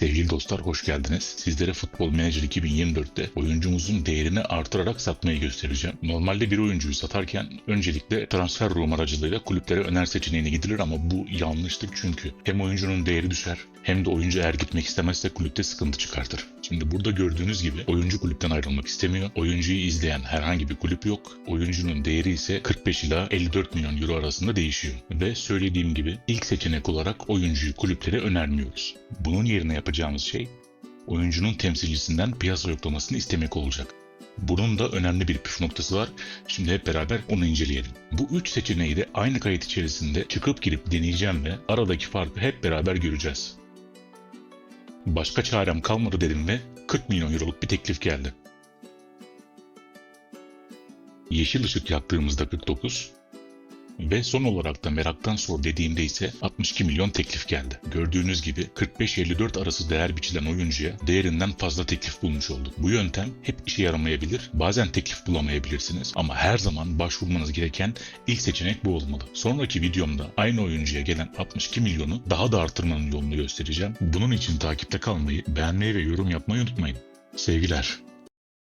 Sevgili dostlar hoş geldiniz. Sizlere Futbol Manager 2024'te oyuncumuzun değerini artırarak satmayı göstereceğim. Normalde bir oyuncuyu satarken öncelikle transfer room aracılığıyla kulüplere öner seçeneğine gidilir ama bu yanlıştır çünkü hem oyuncunun değeri düşer hem de oyuncu eğer gitmek istemezse kulüpte sıkıntı çıkartır. Şimdi burada gördüğünüz gibi oyuncu kulüpten ayrılmak istemiyor. Oyuncuyu izleyen herhangi bir kulüp yok. Oyuncunun değeri ise 45 ila 54 milyon euro arasında değişiyor. Ve söylediğim gibi ilk seçenek olarak oyuncuyu kulüplere önermiyoruz. Bunun yerine yapacağımız şey oyuncunun temsilcisinden piyasa yoklamasını istemek olacak. Bunun da önemli bir püf noktası var. Şimdi hep beraber onu inceleyelim. Bu üç seçeneği de aynı kayıt içerisinde çıkıp girip deneyeceğim ve aradaki farkı hep beraber göreceğiz. Başka çarem kalmadı dedim ve 40 milyon euroluk bir teklif geldi. Yeşil ışık yaktığımızda 49 ve son olarak da meraktan sor dediğimde ise 62 milyon teklif geldi. Gördüğünüz gibi 45-54 arası değer biçilen oyuncuya değerinden fazla teklif bulmuş olduk. Bu yöntem hep işe yaramayabilir, bazen teklif bulamayabilirsiniz ama her zaman başvurmanız gereken ilk seçenek bu olmalı. Sonraki videomda aynı oyuncuya gelen 62 milyonu daha da artırmanın yolunu göstereceğim. Bunun için takipte kalmayı, beğenmeyi ve yorum yapmayı unutmayın. Sevgiler.